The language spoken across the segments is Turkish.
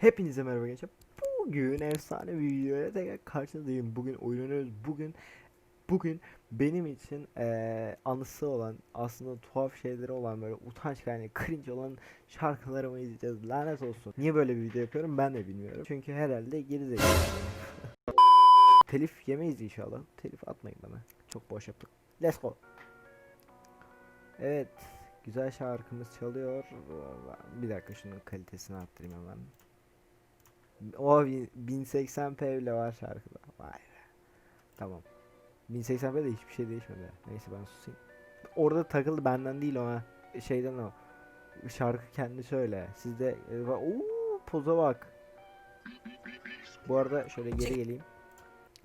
Hepinize merhaba gençler. Bugün efsane bir videoya tekrar karşınızdayım. Bugün oynuyoruz. Bugün bugün benim için eee, anısı olan aslında tuhaf şeyleri olan böyle utanç kaynağı cringe olan şarkılarımı izleyeceğiz. Lanet olsun. Niye böyle bir video yapıyorum ben de bilmiyorum. Çünkü herhalde geri zekalı. Telif yemeyiz inşallah. Telif atmayın bana. Çok boş yaptık. Let's go. Evet. Güzel şarkımız çalıyor. Bir dakika şunun kalitesini arttırayım hemen. O 1080p bile var şarkıda. Vay be. Tamam. 1080p de hiçbir şey değişmedi. Neyse ben susayım. Orada takıldı benden değil o ha. Şeyden o. Şarkı kendi söyle. Sizde e, va- Oo, poza bak. Bu arada şöyle geri geleyim.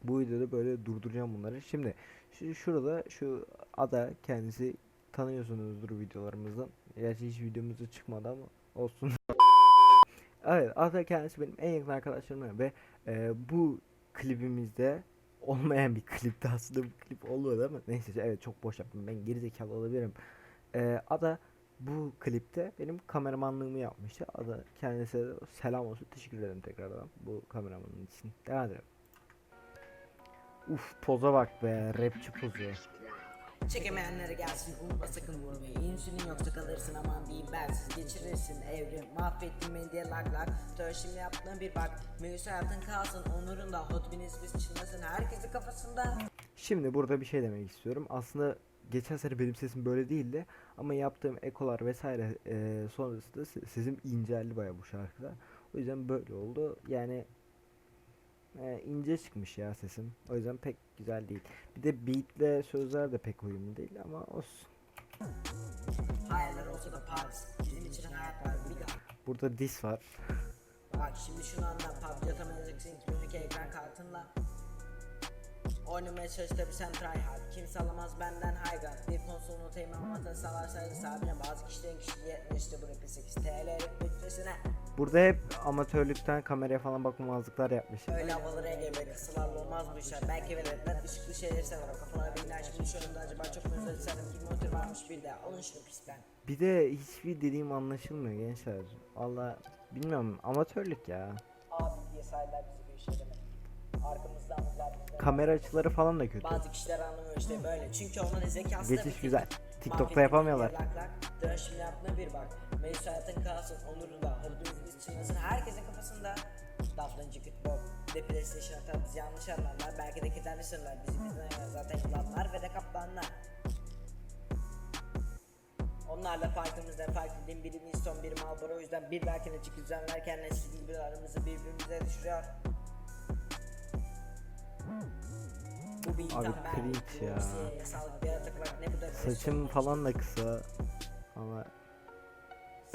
Bu videoda böyle durduracağım bunları. Şimdi şu, şurada şu ada kendisi tanıyorsunuzdur videolarımızdan. Gerçi hiç videomuzda çıkmadı ama olsun. Evet, Ada kendisi benim en yakın arkadaşlarım ve e, bu klibimizde olmayan bir klipti aslında bu klip olmadı ama neyse evet çok boş yaptım ben gerizekalı olabilirim. E, Ada bu klipte benim kameramanlığımı yapmıştı. Ada kendisine selam olsun teşekkür ederim tekrardan bu kameramanın için. Devam edelim. Uf poza bak be rapçi pozu. Çekemeyenlere gelsin unutma sakın vurmayı İnsülin yoksa kalırsın aman diyeyim bensiz Geçirirsin evrim mahvettin beni diye lag lag Tör yaptığın bir bak Mevzu hayatın kalsın onurunda Hot Wheels biz çınlasın herkesin kafasında Şimdi burada bir şey demek istiyorum. Aslında geçen sene benim sesim böyle değildi ama yaptığım ekolar vesaire eee sonrasında se- sesim inceldi baya bu şarkıda. O yüzden böyle oldu. Yani eee, ince çıkmış ya sesim. O yüzden pek güzel değil. Bir de beatle sözler de pek uyumlu değil ama olsun. Hayaller olsa da Paris Bizim için hayat var bir daha Burada dis var. Bak şimdi şunu anla PUBG atamayacaksın ki ekran kartınla Oynamaya çalış tabi sen try hard. Kimse alamaz benden high ground Bir konsol notayım ama salarsaydın sabine Bazı kişilerin kişiliği yetmiyor işte bu rapi 8 TL'lik bütçesine Burada hep amatörlükten kameraya falan bakmamazlıklar yapmış. Öyle havalara gibi kısılarla olmaz bu işler. Belki veletler ışıklı şeyleri sever O kafalara binler şimdi şu önümde acaba çok mu özür dilerim Kim motor varmış bir de. Alın şunu pisten Bir de hiçbir dediğim anlaşılmıyor gençler. Valla bilmiyorum amatörlük ya. Abi diye saydılar bizi Arkamızdan Kamera açıları falan da kötü. Bazı kişiler anlamıyor işte böyle. Çünkü onların zekası da Geçiş güzel. TikTok'ta yapamıyorlar. lak lak. Dön şimdi yaptığına bir bak. Mevzu hayatın kalsın onurunda Hırdımız biz çiğnesin herkesin kafasında. Daflancı Bir de PlayStation atar bizi yanlış anlarlar. Belki de sırlar Bizi bizden ayıran zaten yılanlar ve de kaplanlar. Onlarla farkımız ne farklı değil biri Winston biri Marlboro. O yüzden bir belki de çık düzenlerken ne sizin gibi aramızı birbirimize düşürüyor Abi cringe ya. Da Saçım falan da kısa. Ama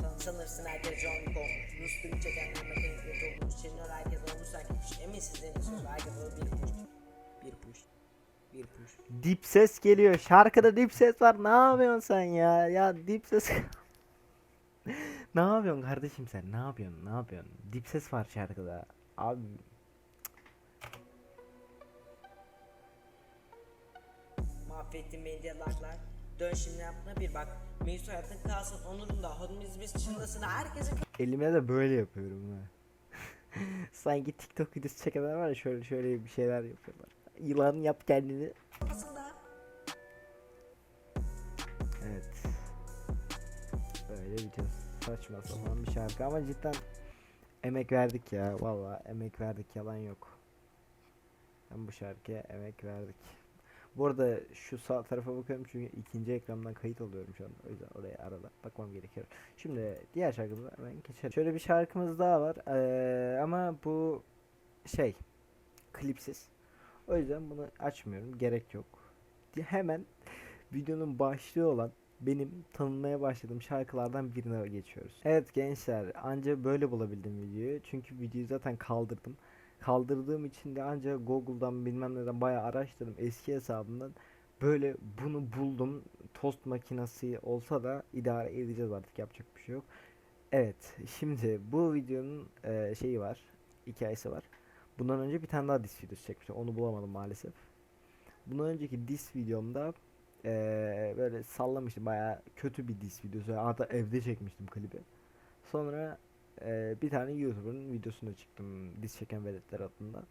San, sanırsın herkes John Kong Rus çekenler mekanikleri dolmuş Çeniyor herkes olmuş sanki kuş Eminsiz en söz herkes o bir push Bir push Bir push dip ses geliyor. Şarkıda dip ses var. Ne yapıyorsun sen ya? Ya dip ses. ne yapıyorsun kardeşim sen? Ne yapıyorsun? Ne yapıyorsun? Dip ses var şarkıda. Abi Diye laglar Dön şimdi yaptığına bir bak Mevzu hayatın kalsın onurunda Hodimiz biz çınlasın herkesin elime de böyle yapıyorum ha. Sanki TikTok videosu çekenler var ya şöyle şöyle bir şeyler yapıyorlar. Yılan yap kendini. kafasında Evet. Böyle bir saçma sapan bir şarkı ama cidden emek verdik ya. Vallahi emek verdik yalan yok. Ben bu şarkıya emek verdik. Bu arada şu sağ tarafa bakıyorum çünkü ikinci ekrandan kayıt alıyorum şu an. O yüzden oraya arada bakmam gerekiyor. Şimdi diğer şarkımıza hemen geçelim. Şöyle bir şarkımız daha var. Ee, ama bu şey klipsiz. O yüzden bunu açmıyorum. Gerek yok. Hemen videonun başlığı olan benim tanınmaya başladığım şarkılardan birine geçiyoruz. Evet gençler anca böyle bulabildim videoyu. Çünkü videoyu zaten kaldırdım. Kaldırdığım için de anca Google'dan bilmem neden bayağı araştırdım eski hesabımdan. Böyle bunu buldum. Tost makinesi olsa da idare edeceğiz artık yapacak bir şey yok. Evet şimdi bu videonun eee, şeyi var. Hikayesi var. Bundan önce bir tane daha diss videosu çekmiştim. Onu bulamadım maalesef. Bundan önceki diss videomda eee, böyle sallamıştım bayağı kötü bir diss videosu. Hatta evde çekmiştim klibi. Sonra Ee, bir tane YouTuber'ın videosuna çıktım. Diz çeken veletler adında.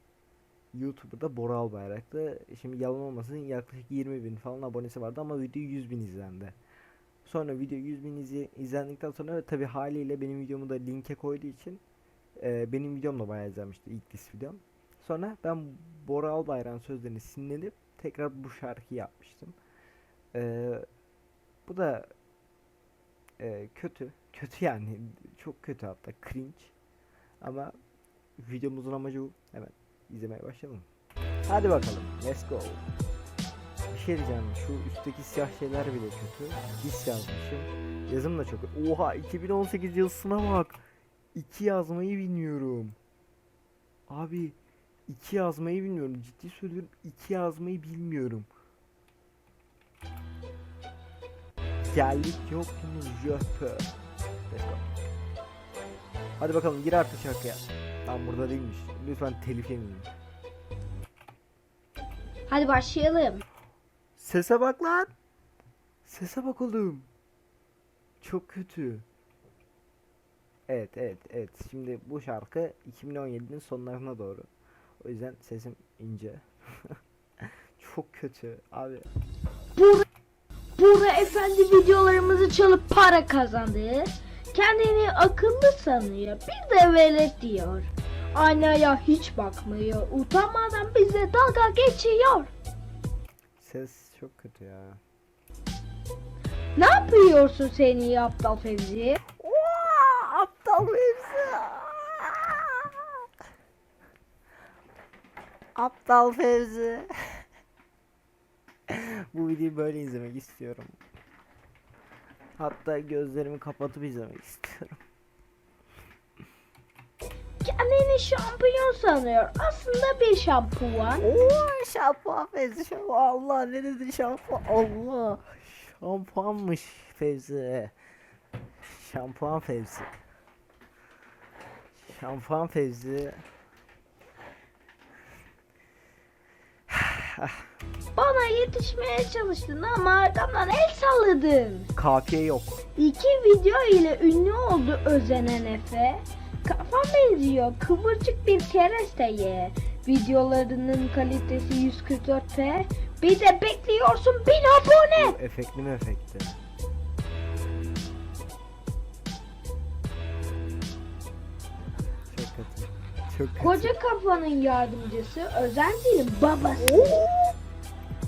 YouTuber'da Bora Albayrak'tı. Şimdi yalan olmasın yaklaşık 20 bin falan abonesi vardı ama video 100 bin izlendi. Sonra video 100 bin izle- izlendikten sonra tabi haliyle benim videomu da linke koyduğu için e, benim videom da bayağı izlenmişti ilk diss videom. Sonra ben Bora Albayrak'ın sözlerini sinirlenip tekrar bu şarkıyı yapmıştım. Ee, bu da e, kötü. Kötü yani. Çok kötü hatta. Cringe. Ama videomuzun amacı bu. Hemen izlemeye başlayalım. Hadi bakalım. Let's go. Bir şey diyeceğim. Şu üstteki siyah şeyler bile kötü. Diss yazmışım. Yazım da çok Oha 2018 yazısına bak. 2 yazmayı bilmiyorum. Abi 2 yazmayı bilmiyorum. Ciddi söylüyorum 2 yazmayı bilmiyorum. Geldik yoktunuz jöpö. Let's go. Hadi bakalım gir artık şarkıya. Tam burada değilmiş. Lütfen telif yemeyeyim. Hadi başlayalım. Sese bak lan. Sese bak oğlum. Çok kötü. Evet evet evet. Şimdi bu şarkı 2017'nin sonlarına doğru. O yüzden sesim ince. Çok kötü abi. Burada efendi videolarımızı çalıp para kazandı. Kendini akıllı sanıyor. Bir de velet diyor. Aynaya hiç bakmıyor. Utanmadan bize dalga geçiyor. Ses çok kötü ya. Ne yapıyorsun seni aptal Fevzi? aptal Fevzi. Aptal Fevzi. Bu videoyu böyle izlemek istiyorum. Hatta gözlerimi kapatıp izlemek istiyorum. Kendini şampiyon sanıyor. Aslında bir şampuan. Oo şampuan Fevzi şampuan. Allah ne dedi şampuan Allah. Şampuanmış Fevzi. Şampuan Fevzi. Şampuan Fevzi. Bana yetişmeye çalıştın ama arkamdan el salladın. Kafiye yok. İki video ile ünlü oldu özenen Efe. Kafam benziyor kıvırcık bir keresteye. Videolarının kalitesi 144p. Bir de bekliyorsun 1000 abone. Bu efektli mi efekti? Çok kötü. Çok kötü. Koca kafanın yardımcısı Özenti'nin babası.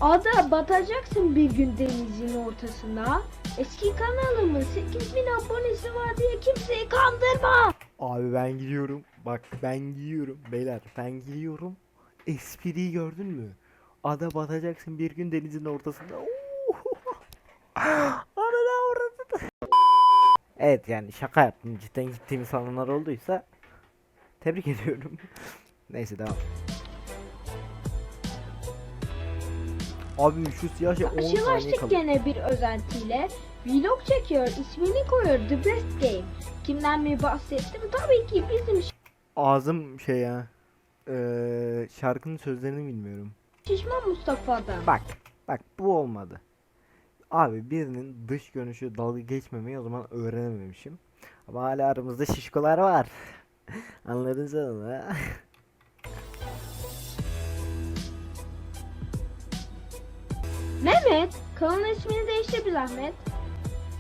Ada batacaksın bir gün denizin ortasına. Eski kanalımın 8000 abonesi var diye kimseyi kandırma. Abi ben gidiyorum. Bak ben gidiyorum. Beyler ben gidiyorum. Espriyi gördün mü? Ada batacaksın bir gün denizin ortasında. Anana uğradı. Evet yani şaka yaptım. Cidden gittiğim sananlar olduysa tebrik ediyorum. Neyse devam. Abi şu siyah şey 10 saniye kalıyor. gene bir özentiyle. Vlog çekiyor, ismini koyuyor The Best Game. Kimden mi bahsettim? Tabii ki bizim Ağzım şey ya. Eee şarkının sözlerini bilmiyorum. şişman Mustafa'dan. Bak, bak bu olmadı. Abi birinin dış görünüşü dalga geçmemeyi o zaman öğrenememişim. Ama hala aramızda şişkolar var. Anladın sen onu ha? Mehmet, kanalın ismini değiştir bir zahmet.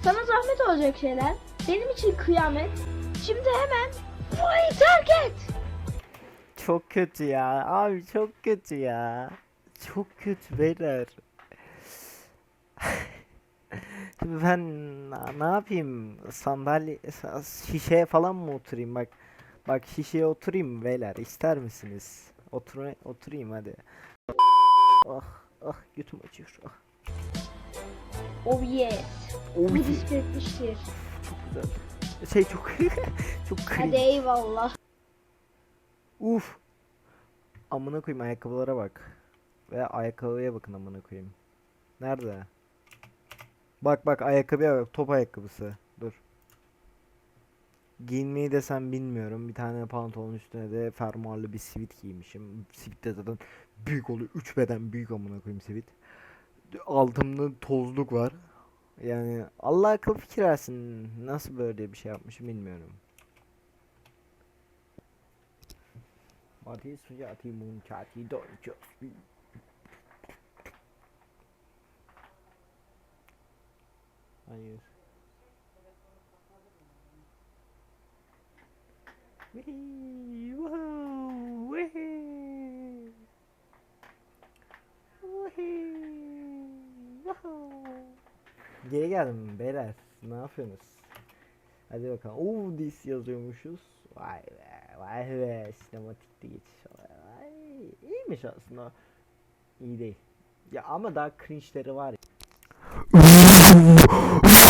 Sana zahmet olacak şeyler. Benim için kıyamet. Şimdi hemen burayı terk et. Çok kötü ya. Abi çok kötü ya. Çok kötü beyler. Şimdi ben ne yapayım? Sandalye, sa- şişeye falan mı oturayım? Bak, bak şişeye oturayım beyler. İster misiniz? Otur, oturayım hadi. Ah, ah götüm acıyor. Ah, Oh yes. oh, Bu bitmiştir. çok güzel. Şey çok çok Hadi cringe. eyvallah. Uf. Amına koyayım ayakkabılara bak. Ve ayakkabıya bakın amına koyayım. Nerede? Bak bak ayakkabıya bak. Top ayakkabısı. Giyinmeyi desem bilmiyorum. Bir tane pantolon üstüne de fermuarlı bir sivit giymişim. Sivit de zaten büyük oluyor. 3 beden büyük amına koyayım sivit. Altımda tozluk var. Yani Allah akıl fikir versin. Nasıl böyle bir şey yapmışım bilmiyorum. Hayır. Geri geldim beyler. Ne yapıyorsunuz? Hadi bakalım. Oo dis yazıyormuşuz. Vay be, vay be. Sinematikte geçiş. Vay, iyiymiş aslında. İyi değil. Ya ama daha cringe'leri var. ya.